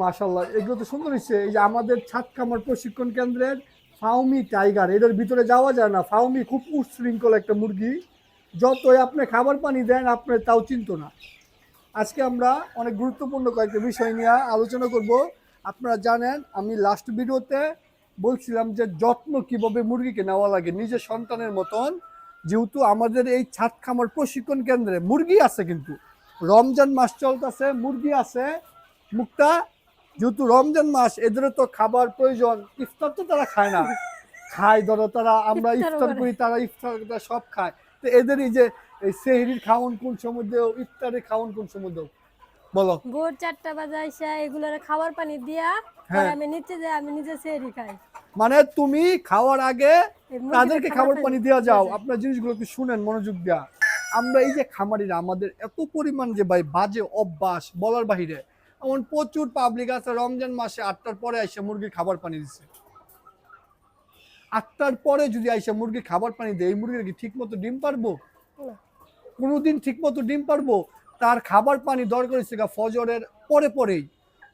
মাশাল্লাহ এগুলো তো সুন্দর হচ্ছে এই যে আমাদের ছাদ খামার প্রশিক্ষণ কেন্দ্রের ফাউমি টাইগার, এদের ভিতরে যাওয়া যায় না। ফাউমি খুব উচ্ছৃঙ্খল একটা মুরগি। যতই আপনি খাবার পানি দেন, আপনি তাও চিন্ত না। আজকে আমরা অনেক গুরুত্বপূর্ণ কয়েকটা বিষয় নিয়ে আলোচনা করব। আপনারা জানেন, আমি লাস্ট ভিডিওতে বলছিলাম যে যত্ন কীভাবে মুরগিকে নেওয়া লাগে, নিজের সন্তানের মতন। যেহেতু আমাদের এই ছাদ খামার প্রশিক্ষণ কেন্দ্রে মুরগি আছে কিন্তু। রমজান মাস চলতেছে, মুরগি আছে। মুক্তা যেহেতু রমজান মাস এদেরও তো খাবার প্রয়োজন। ইফতার তো তারা খায় না। খায় ধরো তারা আমরা ইফতার করি। তারা ইফতার সব খায়। তো এদের এই যে এই সেহরির খাওয়ান কোন সময় দেও ইফতারের খাওয়ান কোন সময় দেও? বলো। ভোর চারটা বাজে আইসা এগুলোর খাবার পানি দিয়া হ্যাঁ। আমি নিচে যাই আমি নিজে সেরি খাই। মানে তুমি খাওয়ার আগে তাদেরকে খাবার পানি দেওয়া যাও। আপনার জিনিসগুলো একটু শুনেন মনোযোগ দেওয়া আমরা এই যে খামারিরা আমাদের এত পরিমাণ যে ভাই বাজে অভ্যাস বলার বাহিরে এমন প্রচুর পাবলিক আছে রমজান মাসে আটটার পরে এসে মুরগির খাবার পানি দিচ্ছে আটটার পরে যদি আইসা মুরগির খাবার পানি দেয় এই মুরগির কি ঠিক মতো ডিম পারব? কোনোদিন ঠিক মতো ডিম পারব? তার খাবার পানি দরকার হচ্ছে ফজরের পরে পরেই।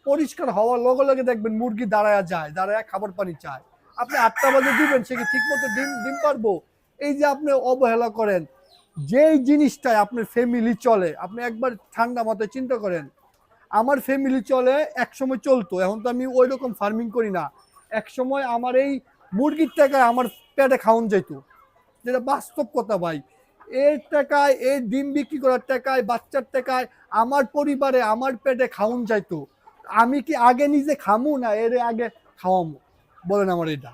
পরিষ্কার হওয়ার লগে লগে দেখবেন মুরগি দাঁড়ায়া যায় দাঁড়ায় খাবার পানি চায়। আপনি আটটা বাজে দিবেন সে কি ঠিক মতো ডিম ডিম পারব? এই যে আপনি অবহেলা করেন যেই জিনিসটায় আপনার ফ্যামিলি চলে আপনি একবার ঠান্ডা মাথায় চিন্তা করেন আমার ফ্যামিলি চলে এক সময় চলতো। এখন তো আমি ওই রকম ফার্মিং করি না। এক সময় আমার এই মুরগির টাকায় আমার পেটে খাওয়ান যাইতো। যেটা বাস্তব কথা ভাই। এর টাকায়, এই ডিম বিক্রি করার টাকায়, বাচ্চার টাকায় আমার পরিবারে আমার পেটে খাওয়ান যাইতো। আমি কি আগে নিজে খামু না এর আগে খাওয়ামু? বলেন আমার এটা।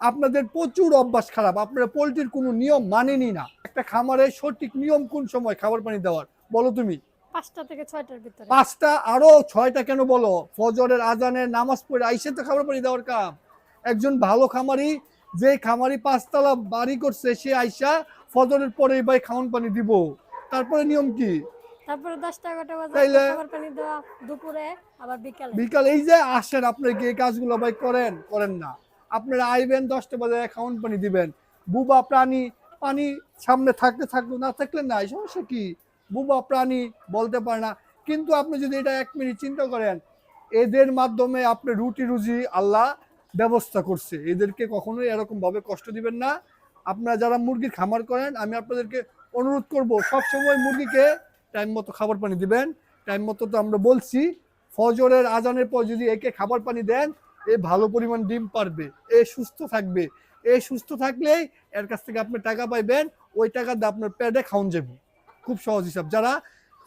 আপনাদের প্রচুর অভ্যাস খারাপ। আপনারা পোলট্রির কোনো নিয়ম মানেনি না। একটা খামারে সঠিক নিয়ম কোন সময় খাবার পানি দেওয়ার? বলো তুমি। পাঁচটা থেকে ছয়টার ভিতরে। পাঁচটা আরও ছয়টা কেন বলো? ফজরের আজানের নামাজ পড়ে আইসে তো খাবার পানি দেওয়ার কাম। একজন ভালো খামারি যে খামারি পাঁচতলা বাড়ি করছে সে আইসা ফজরের পরে ভাই খাওয়ান পানি দিব। তারপরে নিয়ম কি? তারপরে দশটা এগারোটা বাজে খাবার পানি দেওয়া দুপুরে আবার বিকালে। বিকাল এই যে আসেন আপনার কি এই কাজগুলো ভাই করেন করেন না। আপনারা আইবেন দশটা বাজে খাওয়ান পানি দিবেন। বুবা প্রাণী পানি সামনে থাকতে থাকল না থাকলে না এই সমস্যা কি? বুবা প্রাণী বলতে পারে না। কিন্তু আপনি যদি এটা এক মিনিট চিন্তা করেন, এদের মাধ্যমে আপনি রুটি রুজি আল্লাহ ব্যবস্থা করছে। এদেরকে কখনোই এরকম ভাবে কষ্ট দিবেন না। আপনারা যারা মুরগির খামার করেন, আমি আপনাদেরকে অনুরোধ করব, সবসময় মুরগিকে টাইম মতো খাবার পানি দিবেন। টাইম মতো তো আমরা বলছি, ফজরের আজানের পর যদি একে খাবার পানি দেন, এ ভালো পরিমাণ ডিম পারবে, এ সুস্থ থাকবে। এ সুস্থ থাকলেই এর কাছ থেকে আপনি টাকা পাইবেন, ওই টাকা দিয়ে আপনার পেটে খাওয়ান যাবে। খুব সহজ হিসাব। যারা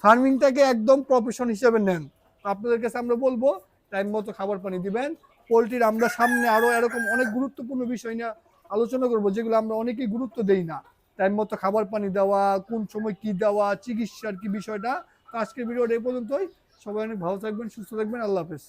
ফার্মিংটাকে একদম প্রফেশন হিসেবে নেন, আপনাদের কাছে আমরা বলব টাইম মতো খাবার পানি দিবেন। পোলট্রির আমরা সামনে আরও এরকম অনেক গুরুত্বপূর্ণ বিষয় নিয়ে আলোচনা করব, যেগুলো আমরা অনেকেই গুরুত্ব দেই না। টাইম মতো খাবার পানি দেওয়া, কোন সময় কি দেওয়া, চিকিৎসার কি বিষয়টা। আজকের ভিডিওটা এই পর্যন্তই। সবাই অনেক ভালো থাকবেন, সুস্থ থাকবেন। আল্লাহ হাফেজ।